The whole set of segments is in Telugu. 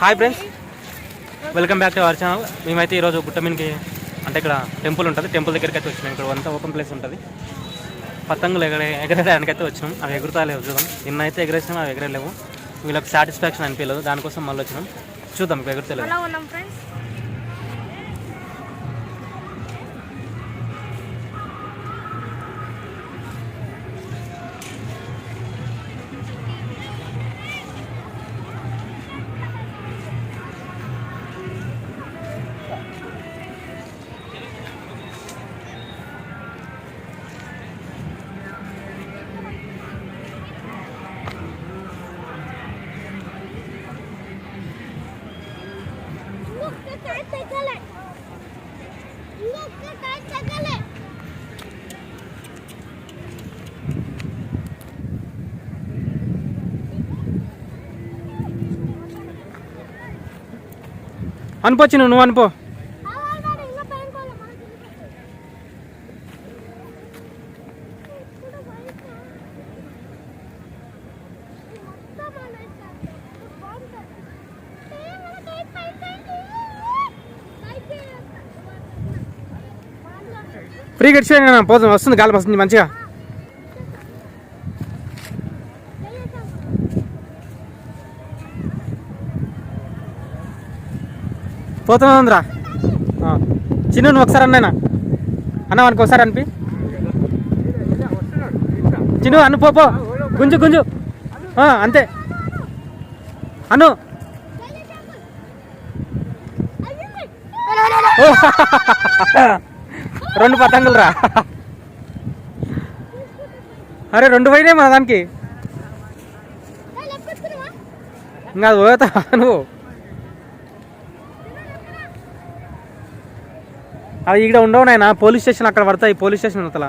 Hi friends welcome back to our channel మేమైతే ఈరోజు గుట్టమీన్కి అంటే ఇక్కడ టెంపుల్ ఉంటుంది. టెంపుల్ దగ్గరికి అయితే వచ్చినాం. ఇక్కడ అంతా ఓపెన్ ప్లేస్ ఉంటుంది. పతంగులు ఎగరే ఎగరేయడానికి అయితే వచ్చినాం. అవి ఎగురుతాలేవు చూద్దాం నిన్న అయితే ఎగరేసినాం అవి ఎగరలేవు. వీళ్ళకి సాటిస్ఫాక్షన్ అనిపించలేదు. దానికోసం మళ్ళీ వచ్చినాం. చూద్దాం ఇప్పుడు అనుకోవచ్చు నువ్వు అనుకో ఫ్రీ గడిచి పోతుంది వస్తుంది గాలి వస్తుంది మంచిగా. పోతుందిరా చిన్న నువ్వు ఒకసారి అన్నైనా అన్నా మనకు ఒకసారి అనిపి. చిన్ను అను పో గుంజు గుంజు. అంతే. అను ఓ, రెండు పతంగులు రా. అరే రెండు పోయినాయి మన దానికి. ఇంకా అది పోతా నువ్వు? అవి ఇక్కడ ఉండవు నాయన. పోలీస్ స్టేషన్ అక్కడ పడతాయి. పోలీస్ స్టేషన్ అవతల.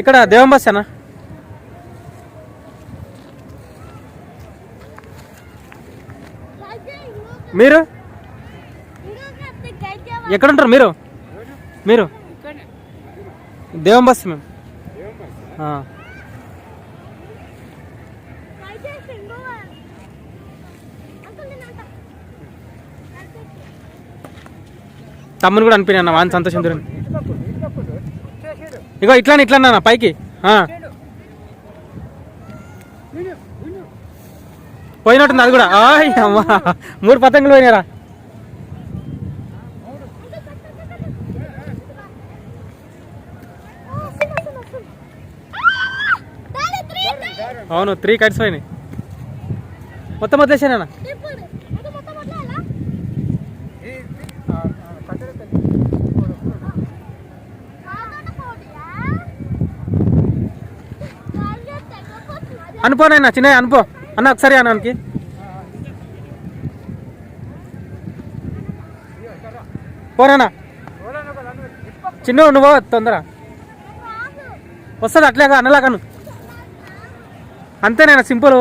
ఇక్కడ దేవం బస్ అన్న మీరు? ఎక్కడ ఉంటారు మీరు? మీరు? దేవం బస్ మేము. తమ్ముని కూడా అనిపోయినా వాని సంతోషం దూరం ఇగో ఇట్లా ఇట్లా అన్న పైకి. ఆ. పోయినట్టుంది అది కూడా. ఆయ్ అమ్మా. మూడు పతంగులు పోయినారా అవును త్రీ కట్స్ పోయినాయి. మొత్తం వదిలేసానా అనుపోనైనా చిన్న అనుపో. అన్న ఒకసారి అన్నానికి పోరానా చిన్న నువ్వు తొందర వస్తుంది అట్లాగా అన్నలాగాను అంతేనా సింపుల్.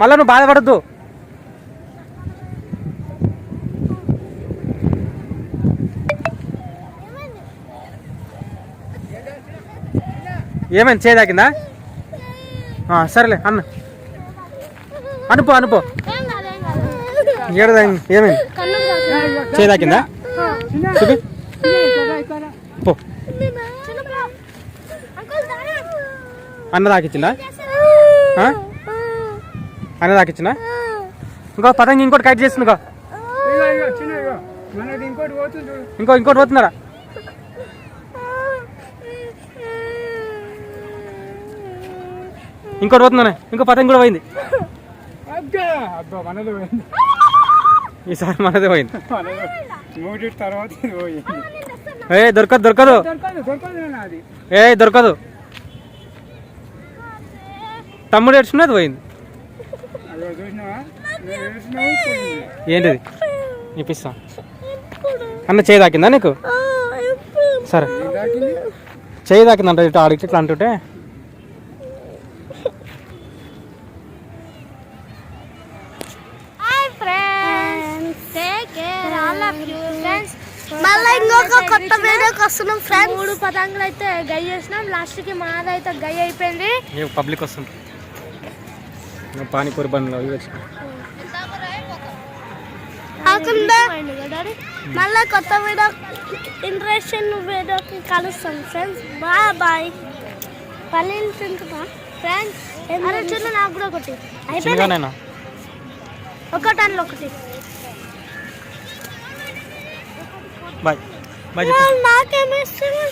మళ్ళా నువ్వు బాధపడద్దు. ఏమైంది? చేయదాకిందా సరేలే అన్న. అనుపో అనుపో ఏడదా ఏమైంది? చేదాకిందా చూపి. పో. అన్న దాకిచ్చిందా? అన్న దాకిచ్చిందా ఇంకో పతంగి ఇంకోటి కట్ చేస్తుంది ఇంకో ఇంకోటి పోతున్నారా? ఇంకోటి పోతుందనే. ఇంకో పతంగి కూడా పోయింది. ఈసారి మనదే పోయింది. తర్వాత ఏ దొరకదు దొరకదు. ఏ దొరకదు. తమ్ముడు ఏడ్చుకున్నది పోయింది. అదో చూసినావా? నువ్వు చూసినావు? పోయింది. ఏంటిది? ఇప్పిస్తా. అన్న చేయి తాకిందా నీకు? సరే. చేయి తాకిందంట ఇటు ఆడికి ఇట్లా అంటుంటే హాయ్ ఫ్రెండ్స్ ఫ్రెండ్స్ మళ్ళీ ఇంకొక కొత్త వీడియో వస్తున్నాం ఫ్రెండ్స్ మూడు పతంగులు అయితే గై చేసినాం. లాస్ట్కి మాది అయితే గై అయిపోయింది. పబ్లిక్ వస్తుంది. పానీపూరి బండ్లో కాకుండా మళ్ళీ కొత్త వీడియో ఇంట్రెస్టింగ్ వీడియోకి కలుస్తాం ఫ్రెండ్స్ బాయ్ బాయ్ పల్లీలు తింటున్నా ఫ్రెండ్స్ అరే చూడు నాకు కూడా ఒకటి. అయిపోయింది. ఒకటి అందులో ఒకటి. బాయ్ బాయ్ చెప్పు నాకేమిస్తుంది